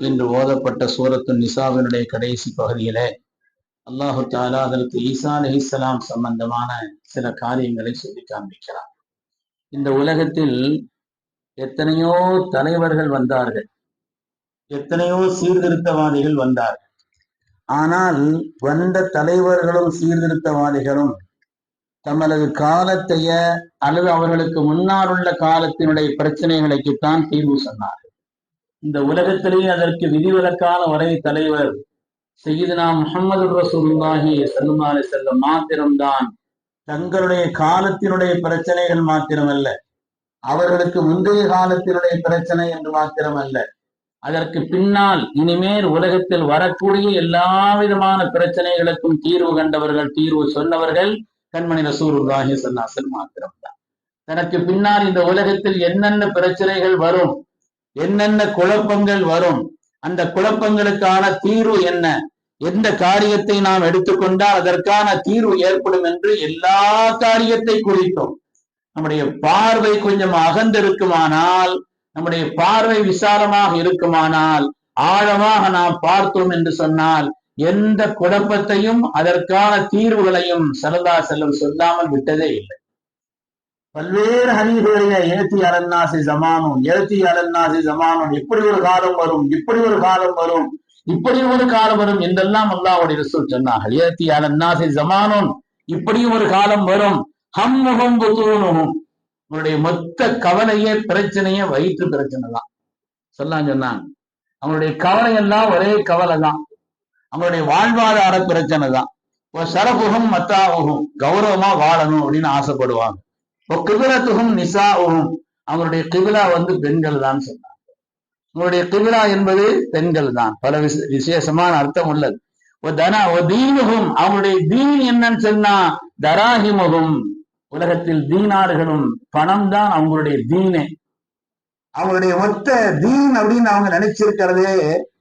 இன்று ஓதப்பட்ட சூரத்து நிசாவினுடைய கடைசி பகுதியில அல்லாஹு தாலா அதற்கு ஈசா அலிஸ்லாம் சம்பந்தமான சில காரியங்களை சொல்லி காண்பிக்கிறார் இந்த உலகத்தில் எத்தனையோ தலைவர்கள் வந்தார்கள். எத்தனையோ சீர்திருத்தவாதிகள் வந்தார்கள். ஆனால் வந்த தலைவர்களும் சீர்திருத்தவாதிகளும் தமது காலத்தைய அல்லது அவர்களுக்கு முன்னால் உள்ள காலத்தினுடைய பிரச்சனைகளுக்குத்தான் தீர்வு சொன்னார் இந்த உலகத்திலேயே அதற்கு விதிவிலக்கான ஒரே தலைவர் செய்யுதுனா முகமது ரசூலுல்லாஹி அலி செல்லம் மாத்திரம்தான். தங்களுடைய காலத்தினுடைய பிரச்சனைகள் மாத்திரமல்ல. அவர்களுக்கு முந்தைய காலத்தினுடைய பிரச்சனை என்று மாத்திரமல்ல. அதற்கு பின்னால் இனிமேல் உலகத்தில் வரக்கூடிய எல்லா விதமான பிரச்சனைகளுக்கும் தீர்வு கண்டவர்கள் தீர்வு சொன்னவர்கள் கண்மணி ரசூருல்லாஹி சல்லாசல் மாத்திரம்தான். தனக்கு பின்னால் இந்த உலகத்தில் என்னென்ன பிரச்சனைகள் வரும் என்னென்ன குழப்பங்கள் வரும் அந்த குழப்பங்களுக்கான தீர்வு என்ன? எந்த காரியத்தை நாம் எடுத்துக்கொண்டால் அதற்கான தீர்வு ஏற்படும் என்று எல்லா காரியத்தை குறித்தோம். நம்முடைய பார்வை கொஞ்சம் அகந்திருக்குமானால் நம்முடைய பார்வை விசாலமாக இருக்குமானால் ஆழமாக நாம் பார்த்தோம் என்று சொன்னால் எந்த குழப்பத்தையும் அதற்கான தீர்வுகளையும் சரதா செல்லம் சொல்லாமல் விட்டதே இல்லை. பல்வேறு ஹரீதுகளில ஏத்தி அலன்னாசி ஜமானும் ஏத்தி அலன்னாசி ஜமானும். இப்படி ஒரு காலம் வரும் இப்படி ஒரு காலம் வரும் இப்படி ஒரு காலம் வரும் என்றெல்லாம் அல்லாவுடைய ரசூல் சொன்னார்கள் ஏத்தி அலன்னாசி ஜமானும் இப்படியும் ஒரு காலம் வரும். ஹம்முகம் புத்தூனும் உங்களுடைய மொத்த கவலையே பிரச்சனையே வயிற்று பிரச்சனை தான். சொல்லாம் சொன்னாங்க. அவங்களுடைய கவலை எல்லாம் ஒரே கவலை தான். அவங்களுடைய வாழ்வாதார பிரச்சனை தான். சரபுகம் மத்தாவுகும் கௌரவமா வாழணும் அப்படின்னு ஆசைப்படுவாங்க. கிபிலத்துகும் நிசாவுகும். அவங்களுடைய கிபிலா வந்து பெண்கள் தான் சொன்னாங்க. உங்களுடைய கிபிலா என்பது பெண்கள் தான் பல விசேஷமான அர்த்தம் உள்ளது. தனா தீனுகும். அவங்களுடைய தீன் என்னன்னு சொன்னா தராஹிமுகும் உலகத்தில் தீனார்களும் பணம் தான் அவங்களுடைய தீனே. அவங்களுடைய ஒத்த தீன் அப்படின்னு அவங்க நினைச்சிருக்கிறதே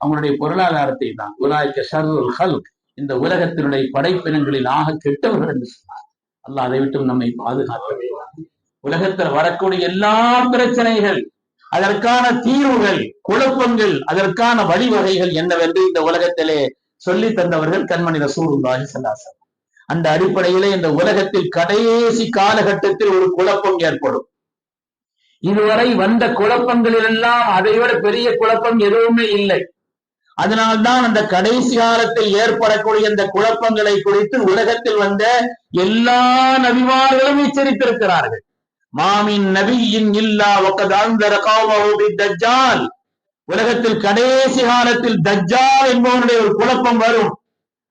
அவங்களுடைய பொருளாதாரத்தை தான். உலாய்க்க ஷர்ருல் ஹல்க். இந்த உலகத்தினுடைய படைப்பினங்களில் ஆக கெட்டவர்கள் என்று சொன்னார். அல்லாஹ் அதை விட்டும் நம்மை பாதுகாக்க வேண்டும் உலகத்தில் வரக்கூடிய எல்லா பிரச்சனைகள் அதற்கான தீர்வுகள் குழப்பங்கள் அதற்கான வழிவகைகள் என்னவென்று இந்த உலகத்திலே சொல்லி தந்தவர்கள் கண்மணி ரசூலுல்லாஹி சல்லாசன் அந்த அடிப்படையிலே இந்த உலகத்தில் கடைசி காலகட்டத்தில் ஒரு குழப்பம் ஏற்படும். இதுவரை வந்த குழப்பங்களிலெல்லாம் அதை விட பெரிய குழப்பம் எதுவுமே இல்லை. அதனால்தான் அந்த கடைசி காலத்தில் ஏற்படக்கூடிய அந்த குழப்பங்களை குறித்து உலகத்தில் வந்த எல்லா நபிமார்களும் எச்சரித்திருக்கிறார்கள். மாமின் நபியின் இல்லா தஜ்ஜால். உலகத்தில் கடைசி காலத்தில் தஜ்ஜா என்பவனுடைய ஒரு குழப்பம் வரும்.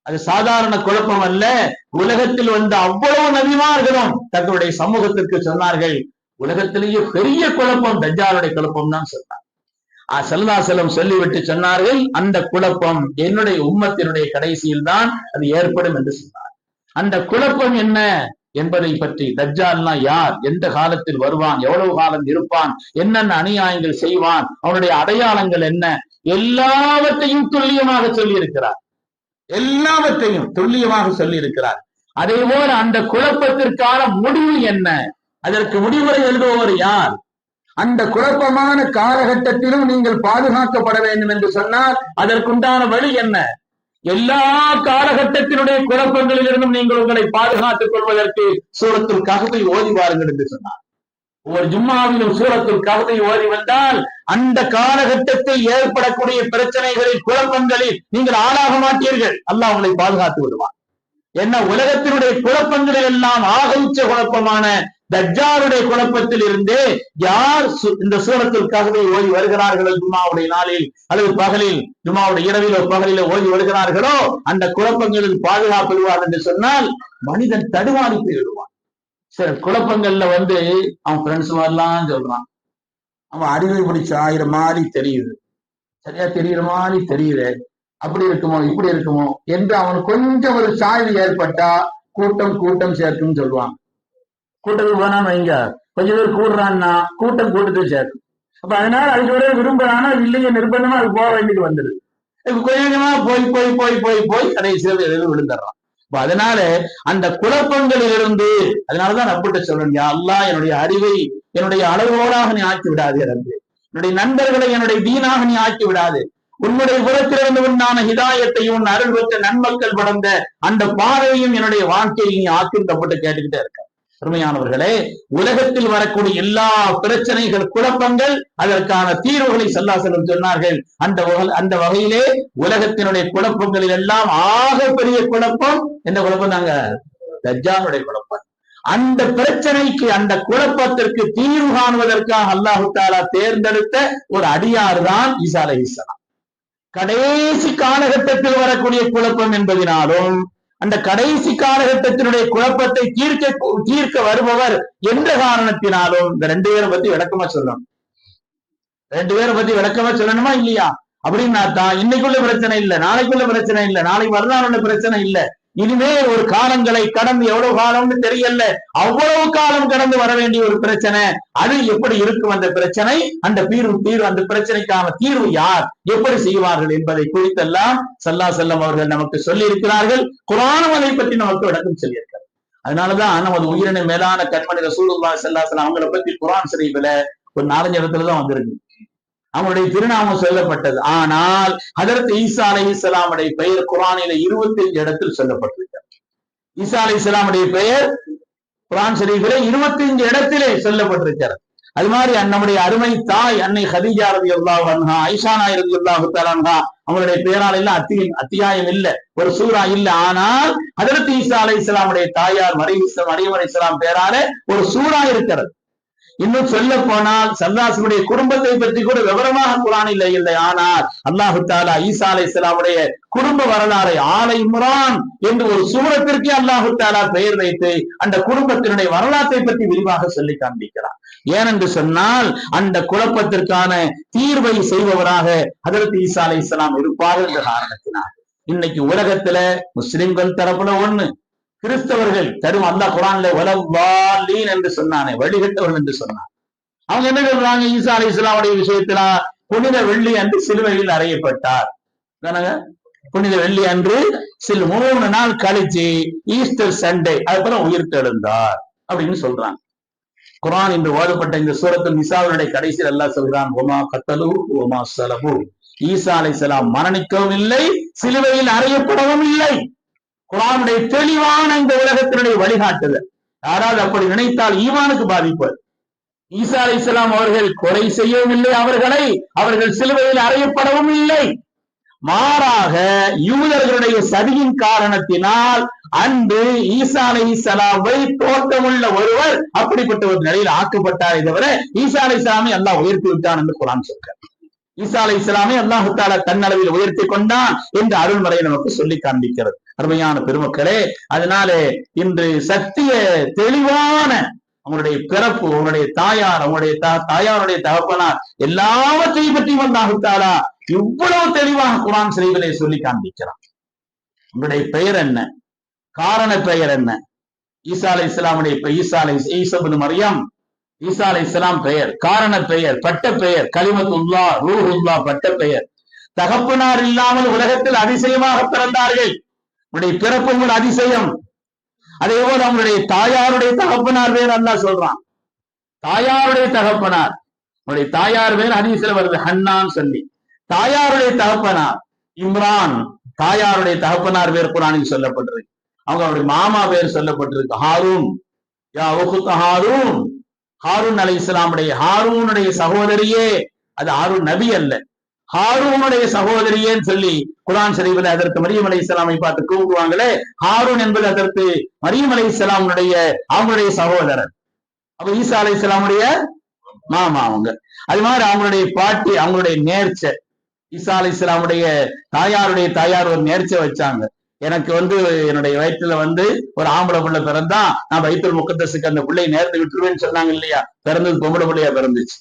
அது சாதாரண குழப்பம் அல்ல. உலகத்தில் வந்த அவ்வளவு நபிமார்களும் தங்களுடைய சமூகத்திற்கு சொன்னார்கள் உலகத்திலேயே பெரிய குழப்பம் தஜ்ஜாலுடைய குழப்பம் தான் சொன்னார். செல்வாசலம் சொல்லிவிட்டு சொன்னார்கள் அந்த குழப்பம் என்னுடைய உம்மத்தினுடைய கடைசியில் தான் அது ஏற்படும் என்று சொன்னார். அந்த குழப்பம் என்ன? என்பதை பற்றி தஜ்ஜால்னா யார்? எந்த காலத்தில் வருவான்? எவ்வளவு காலம் இருப்பான்? என்னென்ன அநியாயங்கள் செய்வான்? அவனுடைய அடையாளங்கள் என்ன? எல்லாவற்றையும் துல்லியமாக சொல்லி இருக்கிறார் எல்லாவற்றையும் துல்லியமாக சொல்லி இருக்கிறார் அதே போல அந்த குழப்பத்திற்கான முடிவு என்ன? அதற்கு முடிவுரை எழுதுபவர் யார்? அந்த குழப்பமான காலகட்டத்திலும் நீங்கள் பாதுகாக்கப்பட வேண்டும் என்று சொன்னால் அதற்குண்டான வழி என்ன? எல்லா காலகட்டத்தினுடைய குழப்பங்களிலிருந்தும் நீங்கள் உங்களை பாதுகாத்துக் கொள்வதற்கு சூரத்தில் ககத்தை ஓதி வாருங்கள் என்று சொன்னார். ஒரு ஜும்மாவிலும் சூரத்தில் ககதை ஓதி வந்தால் அந்த காலகட்டத்தில் ஏற்படக்கூடிய பிரச்சனைகளில் குழப்பங்களில் நீங்கள் ஆளாக மாட்டீர்கள். அல்லாஹ் உங்களை பாதுகாத்து விடுவார் என்ன உலகத்தினுடைய குழப்பங்களில் எல்லாம் ஆக உச்ச குழப்பமான தஜ்ஜாருடைய குழப்பத்தில் இருந்தே யார் இந்த சூரத்திற்காகவே ஓடி வருகிறார்களோ ஜுமாவுடைய நாளில் அல்லது பகலில் ஜுமாவுடைய இரவிலோ பகலிலோ ஓடி வருகிறார்களோ அந்த குழப்பங்களில் பாதுகாப்பிடுவார் என்று சொன்னால் மனிதன் தடுமாறி போயிடுவான். சில குழப்பங்கள்ல வந்து அவன் ஃப்ரெண்ட்ஸ் மாதிரிலாம் சொல்றான். அவன் அறிவை பிடிச்ச ஆயிரம் மாதிரி தெரியுது. சரியா தெரியுற மாதிரி தெரியுது அப்படி இருக்குமோ இப்படி இருக்குமோ என்று அவன் கொஞ்சம் ஒரு சாய்வு ஏற்பட்டா கூட்டம் கூட்டம் சேர்க்கும் சொல்லுவான். கூட்டத்துக்கு போனான்னு வைங்க. கொஞ்ச பேர் கூடுறான்னா கூட்டம் கூட்டத்தை சேர்க்கும் அப்ப அதனால அது ஒரே விரும்புறானா இல்லைங்க நிர்பந்தமா அது போக வேண்டியது வந்துடுது. கொஞ்சமா போய் போய் போய் போய் போய் கடைசியில் எதில் விழுந்துடுறான். அப்ப அதனால அந்த குழப்பங்களில் இருந்து அதனாலதான் நம்பிட்ட சொல்றேன் அல்லா அல்லாஹ் என்னுடைய அறிவை என்னுடைய அளவோடாக நீ ஆக்கி விடாது ரப்பு. என்னுடைய நண்பர்களை என்னுடைய தீனாக நீ ஆக்கி விடாது. உன்னுடைய புறத்திலிருந்து உண்டான ஹிதாயத்தையும் உன் அருள் பெற்ற நன்மக்கள் படந்த அந்த பாதையும் என்னுடைய வாழ்க்கையை நீ ஆக்கிரமிக்கப்பட்டு கேட்டுக்கிட்டே இருக்க. பெருமையானவர்களே உலகத்தில் வரக்கூடிய எல்லா பிரச்சனைகள் குழப்பங்கள் அதற்கான தீர்வுகளை செல்லும் சொன்னார்கள். அந்த அந்த வகையிலே உலகத்தினுடைய குழப்பங்களில் எல்லாம் ஆக பெரிய குழப்பம். என்ன குழப்பம் தாங்க? தஜானுடைய குழப்பம். அந்த பிரச்சனைக்கு அந்த குழப்பத்திற்கு தீர்வு காணுவதற்காக அல்லாஹு தாலா தேர்ந்தெடுத்த ஒரு அடியார் தான் ஈசா அலைஹிஸ்ஸலாம் கடைசி காலகட்டத்தில் வரக்கூடிய குழப்பம் என்பதினாலும் அந்த கடைசி காலகட்டத்தினுடைய குழப்பத்தை தீர்க்க தீர்க்க வருபவர் என்ற காரணத்தினாலும் இந்த ரெண்டு பேரை பத்தி விளக்கமா சொல்லணும். ரெண்டு பேரை பத்தி விளக்கமா சொல்லணுமா இல்லையா? அப்படின்னா தான் இன்னைக்குள்ள பிரச்சனை இல்லை நாளைக்குள்ள பிரச்சனை இல்லை நாளைக்கு மறுநாள் பிரச்சனை இல்லை. இனிமே ஒரு காலங்களை கடந்து எவ்வளவு காலம்னு தெரியல. அவ்வளவு காலம் கடந்து வர வேண்டிய ஒரு பிரச்சனை. அது எப்படி இருக்கும் அந்த பிரச்சனை? அந்த தீர்வு தீர்வு அந்த பிரச்சனைக்கான தீர்வு யார்? எப்படி செய்வார்கள் என்பதை குறித்தெல்லாம் சல்லா செல்லம் அவர்கள் நமக்கு சொல்லி இருக்கிறார்கள் குரானும் அதை பற்றி நமக்கு விளக்கம் சொல்லியிருக்கிறார். அதனாலதான் நமது உயிரின மேலான கண்மணி ரசூலுல்லா செல்லம் அவங்களை பத்தி குரான் ஷரீஃபில் ஒரு நாலஞ்சு இடத்துலதான் வந்திருக்கு. அவங்களுடைய திருநாமம் சொல்லப்பட்டது. ஆனால் அதற்கு ஈசா அலை இஸ்லாமுடைய பெயர் குரானில இருபத்தி அஞ்சு இடத்தில் சொல்லப்பட்டிருக்கிறது. ஈசா அலை இஸ்லாமுடைய பெயர் குரான் ஷரீஃபில இருபத்தி அஞ்சு இடத்திலே சொல்லப்பட்டிருக்கிறது. அது மாதிரி நம்முடைய அருமை தாய் அன்னை ஹதிஜா ரவி அல்லாஹா ஐஷா நாய் ரதி அல்லாஹு தலான்ஹா அவங்களுடைய பெயரால் எல்லாம் அத்தி அத்தியாயம் இல்ல ஒரு சூறா இல்ல. ஆனால் அதற்கு ஈசா அலை இஸ்லாமுடைய தாயார் மறை மரியம் அலை இஸ்லாம் பேரால ஒரு சூறா இருக்கிறது. இன்னும் சொல்ல போனால் சல்லாசுடைய குடும்பத்தை பற்றி கூட விவரமாக குரானில் இல்லை ஆனால் அல்லாஹு தாலா ஈசா அலை இஸ்லாமுடைய குடும்ப வரலாறை ஆலை முரான் என்று ஒரு சூரத்திற்கே அல்லாஹு தாலா பெயர் வைத்து அந்த குடும்பத்தினுடைய வரலாற்றை பற்றி விரிவாக சொல்லி காண்பிக்கிறார். ஏனென்று சொன்னால் அந்த குழப்பத்திற்கான தீர்வை செய்பவராக அதற்கு ஈசா அலை இஸ்லாம் இருப்பார் என்ற காரணத்தினால். இன்னைக்கு உலகத்துல முஸ்லிம்கள் தரப்புல ஒண்ணு கிறிஸ்தவர்கள் தரும் அந்த குரான்ல வலவாலீன் என்று சொன்னானே வழிகட்டவன் என்று சொன்னான். அவங்க என்ன சொல்றாங்க? ஈசா அலி இஸ்லாமுடைய விஷயத்துல புனித வெள்ளி அன்று சிலுவையில் அறையப்பட்டார். புனித வெள்ளி அன்று சில மூணு நாள் கழிச்சு ஈஸ்டர் சண்டே அதுக்கப்புறம் உயிர் தெழுந்தார் அப்படின்னு சொல்றாங்க. குரான் என்று ஓதப்பட்ட இந்த சூரத்தில் நிசாவினுடைய கடைசியில் எல்லாம் சொல்கிறான் ஒமா கத்தலு ஒமா சலபு. ஈசா அலை மரணிக்கவும் இல்லை சிலுவையில் அறையப்படவும் இல்லை. குரானுடைய தெளிவான இந்த உலகத்தினுடைய வழிகாட்டுதல். யாராவது அப்படி நினைத்தால் ஈமானுக்கு பாதிப்பு. ஈசா அலை அவர்கள் கொலை செய்யவும் இல்லை அவர்களை. அவர்கள் சிலுவையில் அறையப்படவும் இல்லை. மாறாக யூதர்களுடைய சதியின் காரணத்தினால் அன்று ஈசா அலை இஸ்லாமை தோட்டமுள்ள ஒருவர் அப்படிப்பட்ட ஒரு நிலையில் ஆக்கப்பட்டாரே தவிர ஈசா அலை இஸ்லாமை அல்லாஹ் உயர்த்தி விட்டான் என்று குரான் சொல்கிறார். ஈசா அலை இஸ்லாமை அல்லாஹு தாலா தன்னளவில் உயர்த்தி கொண்டான் என்று அருள்முறை நமக்கு சொல்லி காண்பிக்கிறது. அருமையான பெருமக்களே அதனாலே இன்று சத்திய தெளிவான அவங்களுடைய பிறப்பு உங்களுடைய தாயார் அவங்களுடைய தாயாருடைய தகப்பனார் எல்லாவற்றையும் பற்றி அல்லாஹு இவ்வளவு தெளிவாக குரான் சிறைகளை சொல்லி காண்பிக்கிறான் உங்களுடைய பெயர் என்ன? காரண பெயர் என்ன? ஈசா அலை இஸ்லாமுடைய ஈசா அலை ஈசபுன் மரியம். ஈசா அலை இஸ்லாம் பெயர் காரண பெயர் பட்ட பெயர் கலிமத்துல்லா ரூஹுல்லா பட்ட பெயர். தகப்பனார் இல்லாமல் உலகத்தில் அதிசயமாக பிறந்தார்கள். உன்னுடைய பிறப்பு உங்கள் அதிசயம். அதே போல அவங்களுடைய தாயாருடைய தகப்பனார் பேர் அல்லா சொல்றான். தாயாருடைய தகப்பனார். உன்னுடைய தாயார் பேர் அதிசயம் வருது ஹன்னான் சொல்லி. தாயாருடைய தகப்பனார் இம்ரான். தாயாருடைய தகப்பனார் பேர் குரானில் சொல்லப்பட்டிருக்கு. அவங்க அவருடைய மாமா பேர் சொல்லப்பட்டிருக்கு. ஹாரூன். யா உகுத்த ஹாரூன். ஹாரூன் அலை இஸ்லாமுடைய ஹாரூனுடைய சகோதரியே. அது ஹாரூன் நபி அல்ல. ஹாரூனுடைய சகோதரியேன்னு சொல்லி குரான் ஷரீஃபில் அதற்கு மரியம் அலை இஸ்லாமை பார்த்து கூப்பிடுவாங்களே ஹாரூன் என்பது அதற்கு மரியம் அலை இஸ்லாமுடைய அவங்களுடைய சகோதரர். அப்ப ஈசா அலை இஸ்லாமுடைய மாமா அவங்க. அது மாதிரி அவங்களுடைய பாட்டி அவங்களுடைய நேர்ச்சை. ஈசா அலை இஸ்லாமுடைய தாயாருடைய தாயார் ஒரு நேர்ச்சை வச்சாங்க. எனக்கு வந்து என்னுடைய வயிற்றுல வந்து ஒரு ஆம்பளை பிள்ளை பிறந்தா நான் வயிற்று முக்கத்தசுக்கு அந்த பிள்ளையை நேர்ந்து விட்டுருவேன்னு சொன்னாங்க இல்லையா? பிறந்தது பொம்பளை பிள்ளையா பிறந்துச்சு.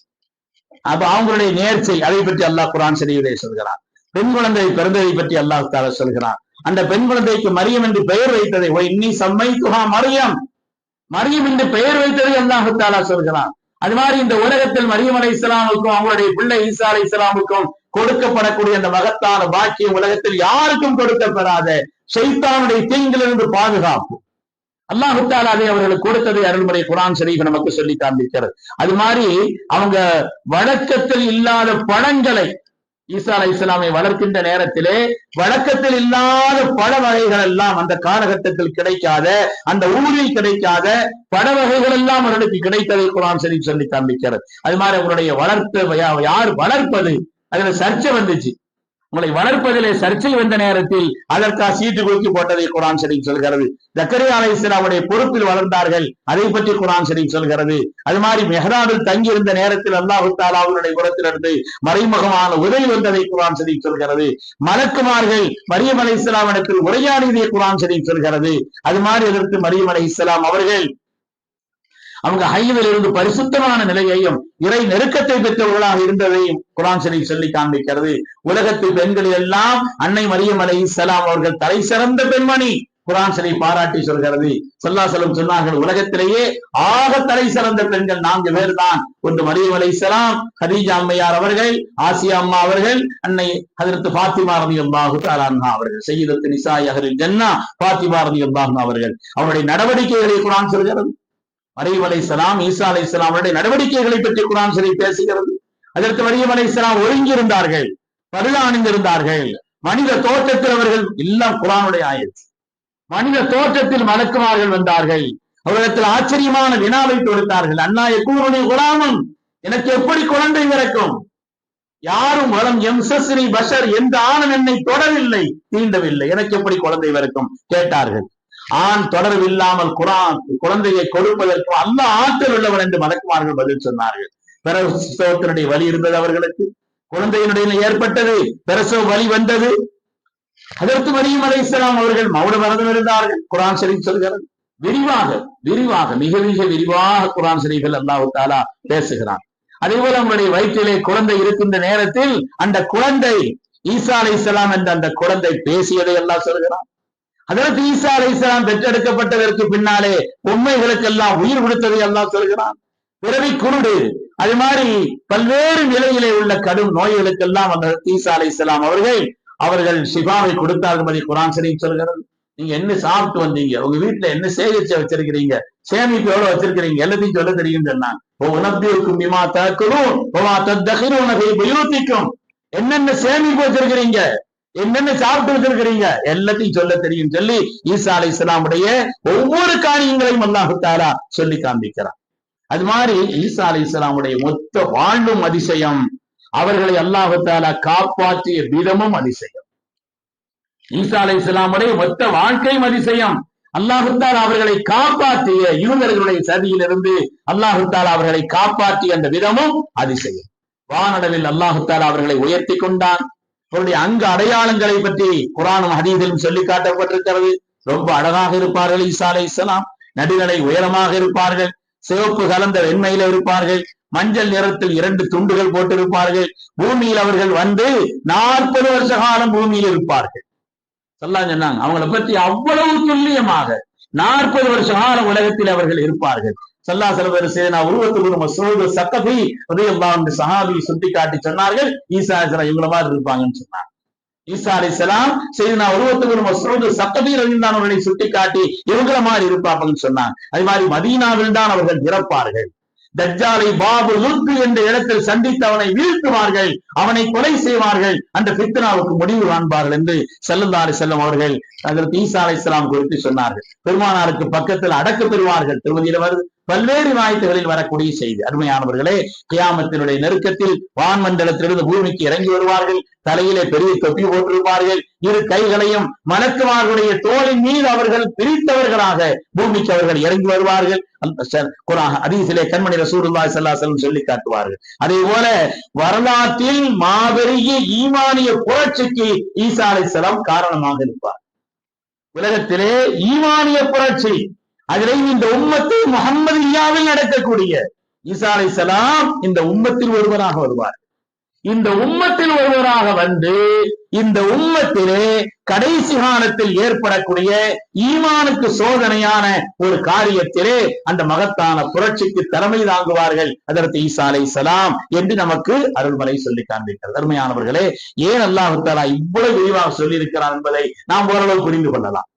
அப்ப அவங்களுடைய நேர்ச்சை அதை பற்றி அல்லாஹ் குரான் ஷரீஃபிலே சொல்கிறான். பெண் குழந்தை பிறந்ததை பற்றி அல்லாஹ் தால சொல்கிறான். அந்த பெண் குழந்தைக்கு மரியம் என்று பெயர் வைத்ததை ஓய் இன்னி சம்மை துகா மரியம். மரியம் என்று பெயர் வைத்ததை அல்லாஹ் தாலா சொல்கிறான். அது மாதிரி இந்த உலகத்தில் மரியம் அலை இஸ்லாமுக்கும் அவங்களுடைய பிள்ளை ஈசா அலை இஸ்லாமுக்கும் கொடுக்கப்படக்கூடிய அந்த மகத்தான பாக்கியம் உலகத்தில் யாருக்கும் கொடுக்கப்படாத சைத்தானுடைய தீங்கிலிருந்து பாதுகாப்பு. அல்லாஹு தாலா அதை அவர்களுக்கு கொடுத்ததை அருள்முறை குரான் ஷரீஃப் நமக்கு சொல்லி காண்பிக்கிறது. அது மாதிரி அவங்க வழக்கத்தில் இல்லாத பழங்களை ஈசா அலை இஸ்லாமை வளர்க்கின்ற நேரத்திலே வழக்கத்தில் இல்லாத பழ வகைகள் எல்லாம் அந்த காலகட்டத்தில் கிடைக்காத அந்த ஊரில் கிடைக்காத பழ வகைகள் எல்லாம் அவர்களுக்கு கிடைத்ததை குரான் ஷரீஃப் சொல்லி காண்பிக்கிறது. அது மாதிரி அவருடைய வளர்ப்பு யார் வளர்ப்பது? அதுல சர்ச்சை வந்துச்சு. உங்களை வளர்ப்பதிலே சர்ச்சை வந்த நேரத்தில் அதற்காக சீட்டு குலுக்கி போட்டதை குரான் ஷரீஃப் சொல்கிறது. ஜக்கரியா அலை இஸ்லாமுடைய பொறுப்பில் வளர்ந்தார்கள் அதை பற்றி குரான் ஷரீஃப் சொல்கிறது. அது மாதிரி மெஹராபில் தங்கி இருந்த நேரத்தில் அல்லாஹு தாலா அவருடைய குரத்திலிருந்து மறைமுகமான உதவி வந்ததை குரான் ஷரீஃப் சொல்கிறது. மலக்குமார்கள் மரியம் அலை இஸ்லாமிடத்தில் உரையாடியதை குரான் ஷரீஃப் சொல்கிறது. அது மாதிரி எதிர்த்து மரியம் அலை இஸ்லாம் அவர்கள் அவங்க ஹைவில் இருந்து பரிசுத்தமான நிலையையும் இறை நெருக்கத்தை பெற்றவர்களாக இருந்ததையும் குரான் ஷரீஃப் சொல்லி காண்பிக்கிறது. உலகத்து பெண்கள் எல்லாம் அன்னை மரியம் அலை இஸ்லாம் அவர்கள் தலை சிறந்த பெண்மணி. குரான் ஷரீஃப் பாராட்டி சொல்கிறது. சொல்லாசலம் சொன்னார்கள் உலகத்திலேயே ஆக தலை சிறந்த பெண்கள் நான்கு பேர் தான். ஒன்று மரியம் அலை இஸ்லாம் ஹதீஜா அம்மையார் அவர்கள் ஆசியா அம்மா அவர்கள் அன்னை அதிர்த்து பாத்திமா ரதி அம்பாஹு தாலான்ஹா அவர்கள் செய்யத்து நிசாய் அகரில் ஜன்னா பாத்திமா ரதி அல்லாஹ் அவர்கள். அவருடைய நடவடிக்கைகளை குரான் சொல்கிறது. மரியம் அலை இஸ்லாம் ஈசா அலை அவருடைய நடவடிக்கைகளை பற்றி குரான் சரி பேசுகிறது. அதற்கு மரியம் அலை இஸ்லாம் ஒருங்கியிருந்தார்கள் பருளா அணிந்திருந்தார்கள் மனித தோற்றத்தில் அவர்கள் எல்லாம் குரானுடைய ஆயத்து. மனித தோற்றத்தில் மலக்குமார்கள் வந்தார்கள். அவரிடத்தில் ஆச்சரியமான வினாவை தொடுத்தார்கள். அண்ணா எக்கூருடைய குலாமம் எனக்கு எப்படி குழந்தை பிறக்கும்? யாரும் வரம் எம் சஸ்ரி பஷர் எந்த ஆணும் என்னை தொடவில்லை தீண்டவில்லை. எனக்கு எப்படி குழந்தை பிறக்கும்? கேட்டார்கள். ஆண் தொடர்பில்லாமல் குரான் குழந்தையை கொடுப்பதற்கு அல்ல ஆற்றல் உள்ளவன் என்று மலக்குமார்கள் பதில் சொன்னார்கள். பிரசவத்தினுடைய வலி இருந்தது அவர்களுக்கு. குழந்தையினுடைய ஏற்பட்டது. பிரசவ வலி வந்தது. அதற்கு மரியம் அலை இஸ்லாம் அவர்கள் மௌன மரதம் இருந்தார்கள். குரான் சரி சொல்கிறது. விரிவாக விரிவாக மிக மிக விரிவாக குரான் ஷரீஃபில் அல்லாஹு தாலா பேசுகிறான். அதே போல உங்களுடைய வயிற்றிலே குழந்தை இருக்கின்ற நேரத்தில் அந்த குழந்தை ஈசா அலை இஸ்லாம் என்ற அந்த குழந்தை பேசியதை எல்லாம் சொல்கிறான். அதற்கு ஈசா அலை இஸ்லாம் பெற்றெடுக்கப்பட்டதற்கு பின்னாலே பொம்மைகளுக்கெல்லாம் உயிர் கொடுத்ததை எல்லாம் சொல்கிறான். பிறவி குருடு அது மாதிரி பல்வேறு நிலையிலே உள்ள கடும் நோய்களுக்கெல்லாம் அந்த ஈசா அலை இஸ்லாம் அவர்கள் அவர்கள் சிபாவை கொடுத்தார்கள் மாதிரி குரான் ஷரீஃப் சொல்கிறது. நீங்க என்ன சாப்பிட்டு வந்தீங்க? உங்க வீட்டுல என்ன சேகரிச்சு வச்சிருக்கிறீங்க? சேமிப்பு எவ்வளவு வச்சிருக்கிறீங்க? எல்லாத்தையும் சொல்ல தெரியும் சொன்னாங்க. ஓ உணர்ந்திருக்கும் விமா தக்கரும் என்னென்ன சேமிப்பு வச்சிருக்கிறீங்க? என்னென்ன சாப்பிட்டு வச்சிருக்கிறீங்க எல்லாத்தையும் சொல்ல தெரியும் சொல்லி ஈசா அலை இஸ்லாமுடைய ஒவ்வொரு காரியங்களையும் அல்லாஹுத்தாரா சொல்லி காண்பிக்கிறார் அது மாதிரி ஈசா அலை இஸ்லாமுடைய மொத்த வாழ்வும் அதிசயம். அவர்களை அல்லாஹு காப்பாற்றிய விதமும் அதிசயம். ஈசா அலை இஸ்லாமுடைய மொத்த வாழ்க்கையும் அதிசயம். அல்லாஹு அவர்களை காப்பாற்றிய யூதர்களுடைய சதியிலிருந்து அல்லாஹு அவர்களை காப்பாற்றிய அந்த விதமும் அதிசயம். வானடவில் அல்லாஹு அவர்களை உயர்த்தி கொண்டான். அவருடைய அங்கு அடையாளங்களை பற்றி குரானும் ஹதீதிலும் சொல்லி காட்டப்பட்டிருக்கிறது. ரொம்ப அழகாக இருப்பார்கள் ஈசா அலை இஸ்லாம் நடுநிலை உயரமாக இருப்பார்கள். சிவப்பு கலந்த வெண்மையில இருப்பார்கள். மஞ்சள் நிறத்தில் இரண்டு துண்டுகள் போட்டிருப்பார்கள். பூமியில் அவர்கள் வந்து நாற்பது வருஷ காலம் பூமியில் இருப்பார்கள். சொல்லாம் சொன்னாங்க. அவங்களை பற்றி அவ்வளவு துல்லியமாக நாற்பது வருஷ காலம் உலகத்தில் அவர்கள் இருப்பார்கள். சல்லா செலவர் சேனா உருவத்துக்கு மசூது சக்கபி உதயல்லாம் சஹாபி சுட்டி காட்டி சொன்னார்கள். ஈசா அலிஸ்லாம் இவங்கள மாதிரி இருப்பாங்கன்னு சொன்னாங்க. ஈசா சரி செய்தினா உருவத்துக்கு மசூது சக்கபி ரவிந்தான் அவர்களை சுட்டி காட்டி இவங்கள மாதிரி இருப்பாங்கன்னு சொன்னாங்க. அது மாதிரி மதீனாவில் தான் அவர்கள் பிறப்பார்கள். தஜ்ஜாலை பாபு லுத்து என்ற இடத்தில் சந்தித்து அவனை வீழ்த்துவார்கள். அவனை கொலை செய்வார்கள். அந்த பித்னாவுக்கு முடிவு காண்பார்கள் என்று செல்லந்தாரி செல்லும் அவர்கள் அதற்கு ஈசா அலை இஸ்லாம் குறித்து சொன்னார்கள். பெருமானாருக்கு பக்கத்தில் அடக்கு பெறுவார்கள். திருமதியில வருது. பல்வேறு வாய்ப்புகளில் வரக்கூடிய செய்தி. அருமையானவர்களே கியாமத்தினுடைய நெருக்கத்தில் வான்மண்டலத்திலிருந்து பூமிக்கு இறங்கி வருவார்கள். தலையிலே பெரிய தொப்பி போட்டிருப்பார்கள். இரு கைகளையும் மலக்குமார்களுடைய தோளின் மீது அவர்கள் பிரித்தவர்களாக பூமிக்கு அவர்கள் இறங்கி வருவார்கள். அதீசிலே கண்மணி ரசூருல்லாய் ஸல்லல்லாஹு சொல்லி காட்டுவார்கள். அதே போல வரலாற்றில் மாபெரிய ஈமானிய புரட்சிக்கு ஈசா செலம் காரணமாக இருப்பார் உலகத்திலே ஈமானிய புரட்சி அதிலே இந்த உம்மத்தை முகம்மது இல்லாவில் நடக்கக்கூடிய. ஈசா சலாம் இந்த உம்மத்தில் ஒருவராக வருவார். இந்த உம்மத்தில் ஒருவராக வந்து இந்த உம்மத்திலே கடைசி காலத்தில் ஏற்படக்கூடிய ஈமானுக்கு சோதனையான ஒரு காரியத்திலே அந்த மகத்தான புரட்சிக்கு தலைமை தாங்குவார்கள் அதற்கு ஈசா அலை சலாம் என்று நமக்கு அருள்மலை சொல்லி காண்பிக்கிறது அருமையானவர்களே ஏன் அல்லாஹு தாலா இவ்வளவு விரிவாக சொல்லியிருக்கிறார் என்பதை நாம் ஓரளவு புரிந்து கொள்ளலாம்.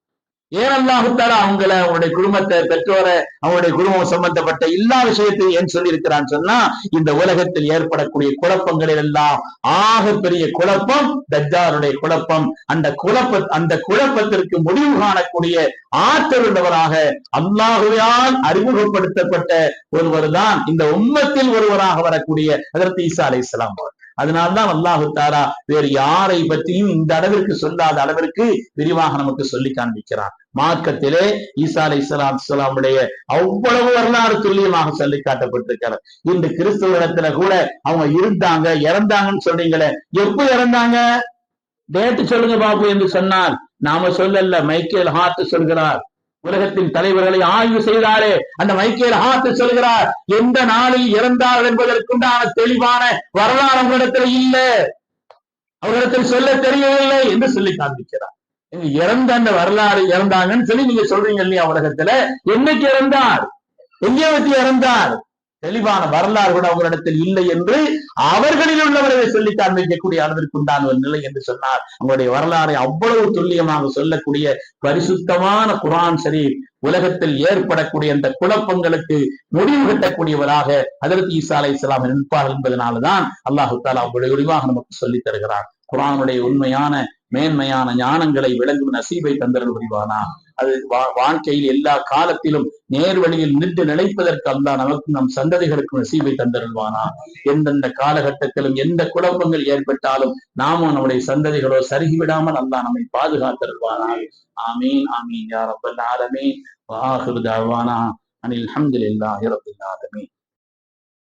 ஏன் அல்லாஹுத்தாரா அவங்கள அவங்களுடைய குடும்பத்தை பெற்றோரை அவங்களுடைய குடும்பம் சம்பந்தப்பட்ட எல்லா விஷயத்தையும் ஏன் சொல்லி சொன்னா இந்த உலகத்தில் ஏற்படக்கூடிய குழப்பங்களில் எல்லாம் ஆக பெரிய குழப்பம் தஜ்ஜாருடைய குழப்பம். அந்த குழப்ப அந்த குழப்பத்திற்கு முடிவு காணக்கூடிய ஆற்றல் உள்ளவராக அல்லாஹுவால் அறிமுகப்படுத்தப்பட்ட ஒருவர் தான் இந்த உம்மத்தில் ஒருவராக வரக்கூடிய அதற்கு ஈசா அலை இஸ்லாம் அவர் அதனால்தான் அல்லாஹு தாரா வேறு யாரை பற்றியும் இந்த அளவிற்கு சொல்லாத அளவிற்கு விரிவாக நமக்கு சொல்லி காண்பிக்கிறார் மார்க்கத்திலே ஈசா அலை இஸ்லாம் இஸ்லாமுடைய அவ்வளவு வரலாறு துல்லியமாக சொல்லி காட்டப்பட்டிருக்கிறார் இந்த கிறிஸ்தவ கூட அவங்க இருந்தாங்க இறந்தாங்கன்னு சொன்னீங்களே எப்ப இறந்தாங்க? டேட்டு சொல்லுங்க பாபு என்று சொன்னார் நாம சொல்லல மைக்கேல் ஹார்ட் சொல்கிறார். உலகத்தின் தலைவர்களை ஆய்வு செய்தாரே அந்த மைக்கேல் ஹாத்து சொல்கிறார் எந்த நாளில் இறந்தார் என்பதற்குண்டான தெளிவான வரலாறு அவர்களிடத்தில் இல்ல. அவர்களிடத்தில் சொல்ல தெரியவில்லை என்று சொல்லி காண்பிக்கிறார். நீங்க இறந்த அந்த வரலாறு இறந்தாங்கன்னு சொல்லி நீங்க சொல்றீங்க இல்லையா உலகத்துல? என்னைக்கு இறந்தார்? எங்கே வச்சு இறந்தார்? தெளிவான வரலாறு கூட அவங்களிடத்தில் இல்லை என்று அவர்களில் உள்ளவர்களை சொல்லி காண்பிக்கக்கூடிய அளவிற்குண்டான ஒரு நிலை என்று சொன்னார் அவங்களுடைய வரலாறை அவ்வளவு துல்லியமாக சொல்லக்கூடிய பரிசுத்தமான குரான் ஷரீப் உலகத்தில் ஏற்படக்கூடிய அந்த குழப்பங்களுக்கு முடிவு கட்டக்கூடியவராக அதற்கு ஈசா அலை இஸ்லாம் நிற்பார்கள் என்பதனால்தான் அல்லாஹு தாலா அவங்களுடைய விரிவாக நமக்கு சொல்லித் தருகிறார் குரானுடைய உண்மையான மேன்மையான ஞானங்களை விளங்கும் நசீபை தந்தரல் புரிவானா? அது வாழ்க்கையில் எல்லா காலத்திலும் நேர் வழியில் நின்று நினைப்பதற்கு அல்லா நமக்கும் நம் சந்ததிகளுக்கும் நசீபை தந்தருள்வானா? எந்தெந்த காலகட்டத்திலும் எந்த குழப்பங்கள் ஏற்பட்டாலும் நாமும் நம்முடைய சந்ததிகளோ சருகிவிடாமல் அல்லா நம்மை பாதுகாத்தருள்வானா? ஆமீன் ஆமீன். யார் அப்பல் ஆலமீன். வாஹிரு தாவானா. அனில் அஹமதுல்லாஹி ரபில் ஆலமீன்.